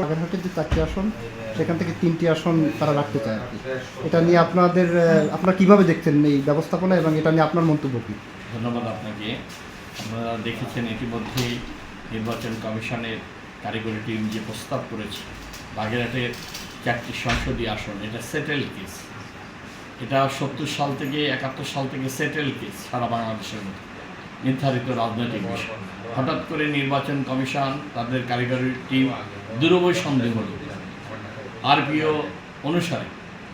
বাগেরহাটের যে চারটি আসন, সেখান থেকে তিনটি আসন তারা রাখতে চায় আর কি। এটা নিয়ে আপনাদের আপনারা কীভাবে দেখছেন এই ব্যবস্থাপনা এবং এটা নিয়ে আপনার মন্তব্য কী? ধন্যবাদ আপনাকে। আপনারা দেখেছেন ইতিমধ্যেই নির্বাচন কমিশনের কারিগরি টিম যে প্রস্তাব করেছে, বাগেরহাটের চারটি সংসদীয় আসন, এটা সেটেল কেস এটা সত্তর সাল থেকে, একাত্তর সাল থেকে সেটেল কেস সারা বাংলাদেশের মধ্যে। নির্ধারিত রাজনৈতিক বিষয়। হঠাৎ করে নির্বাচন কমিশন তাদের কারিগরি টিম দুরবই সন্দেহ হল। আরপিও অনুসারে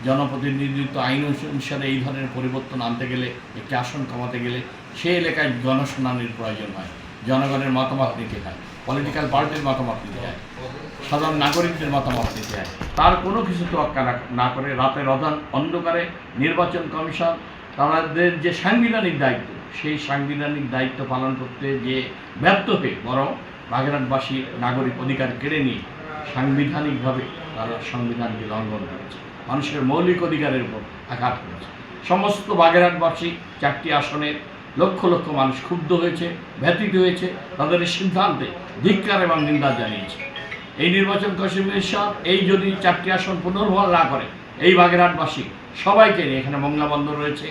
জনপ্রতিনিধিত্ব আইন অনুসারে এই ধরনের পরিবর্তন আনতে গেলে, একটি আসন কমাতে গেলে সেই এলাকায় গণশুনানির প্রয়োজন হয়। জনগণের মতামত নিতে হয় পলিটিক্যাল পার্টির মতামত নিতে হয়, সাধারণ নাগরিকদের মতামত নিতে হয়। তার কোনো কিছু তোয়াক্কা না করে রাতের অধান অন্ধকারে নির্বাচন কমিশন তাদের যে সাংবিধানিক দায়িত্ব সেই সাংবিধানিক দায়িত্ব পালন করতে যে ব্যর্থ হয়ে বরং বাগেরহাটবাসী নাগরিক অধিকার কেড়ে নিয়ে সাংবিধানিকভাবে তারা সংবিধানকে লঙ্ঘন করেছে। মানুষের মৌলিক অধিকারের উপর আঘাত করেছে। সমস্ত বাগেরহাটবাসী চারটি আসনের লক্ষ লক্ষ মানুষ ক্ষুব্ধ হয়েছে, ব্যথিত হয়েছে, তাদের সিদ্ধান্তে ধিক্কার এবং নিন্দা জানিয়েছে। এই নির্বাচন কমিশন এই যদি চারটি আসন পুনর্বহাল না করে, এই বাগেরহাটবাসী সবাইকে নিয়ে এখানে বন্দর রয়েছে।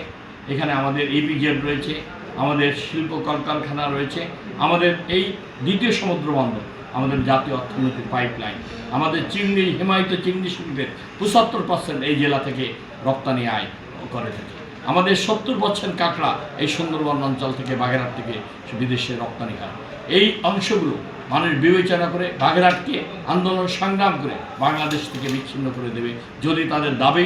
এখানে আমাদের ইপিজেড রয়েছে, আমাদের শিল্প কলকারখানা রয়েছে, আমাদের এই দ্বিতীয় সমুদ্র বন্দর, আমাদের জাতীয় অর্থনৈতিক পাইপলাইন আমাদের চিংড়ি, হিমায়িত চিংড়ি শিল্পের পঁচাত্তর পার্সেন্ট এই জেলা থেকে রপ্তানি আয় করে থাকে। আমাদের সত্তর পার্সেন্ট কাঁকড়া এই সুন্দরবন অঞ্চল থেকে, বাগেরহাট থেকে বিদেশে রপ্তানি হয়। এই অংশগুলো মানুষ বিবেচনা করে, বাগেরহাটকে আন্দোলন সংগ্রাম করে বাংলাদেশ থেকে বিচ্ছিন্ন করে দেবে। যদি তাদের দাবি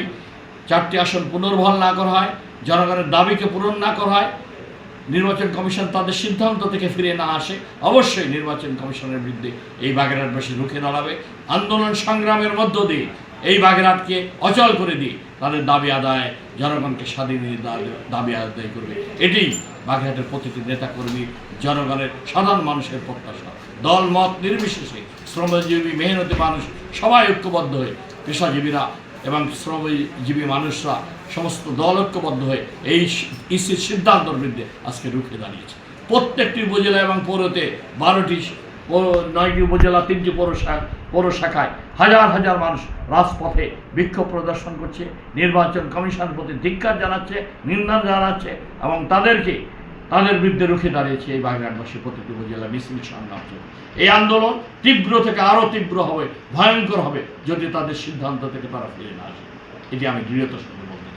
চারটি আসন পুনর্বহাল না করা হয় জনগণের দাবিকে পূরণ না করা হয় নির্বাচন কমিশন তাদের সিদ্ধান্ত থেকে ফিরে না আসে, অবশ্যই নির্বাচন কমিশনের বিরুদ্ধে এই বাগেরহাটবাসী রুখে দাঁড়াবে। আন্দোলন সংগ্রামের মধ্য দিয়ে এই বাগেরহাটকে অচল করে দিয়ে তাদের দাবি আদায়, জনগণকে স্বাধীন দাবি আদায় করবে। এটাই বাগেরহাটের প্রতিটি নেতাকর্মী, জনগণের সাধারণ মানুষের প্রত্যাশা। দল মত নির্বিশেষে শ্রমজীবী, মেহনতি মানুষ সবাই ঐক্যবদ্ধ হয়ে পেশাজীবীরা এবং শ্রমজীবী মানুষরা সমস্ত দল ঐক্যবদ্ধ হয়ে এই ইসির সিদ্ধান্তর বিরুদ্ধে আজকে রুখে দাঁড়িয়েছে। প্রত্যেকটি উপজেলা এবং পৌরতে বারোটি নয়টি উপজেলা, তিনটি পৌরশা পৌর শাখায় হাজার হাজার মানুষ রাজপথে বিক্ষোভ প্রদর্শন করছে। নির্বাচন কমিশনের প্রতি ধিক্কার জানাচ্ছে, নিন্দা জানাচ্ছে এবং তাদেরকে তাদের বিরুদ্ধে রুখে দাঁড়িয়েছে এই বাগেরহাটবাসী প্রতিটি উপজেলা মিছিল সংগ্রাম এই আন্দোলন তীব্র থেকে আরও তীব্র হবে, ভয়ঙ্কর হবে যদি তাদের সিদ্ধান্ত থেকে তারা ফিরে না আসে। এটি আমি দৃঢ়তার সঙ্গে বলতে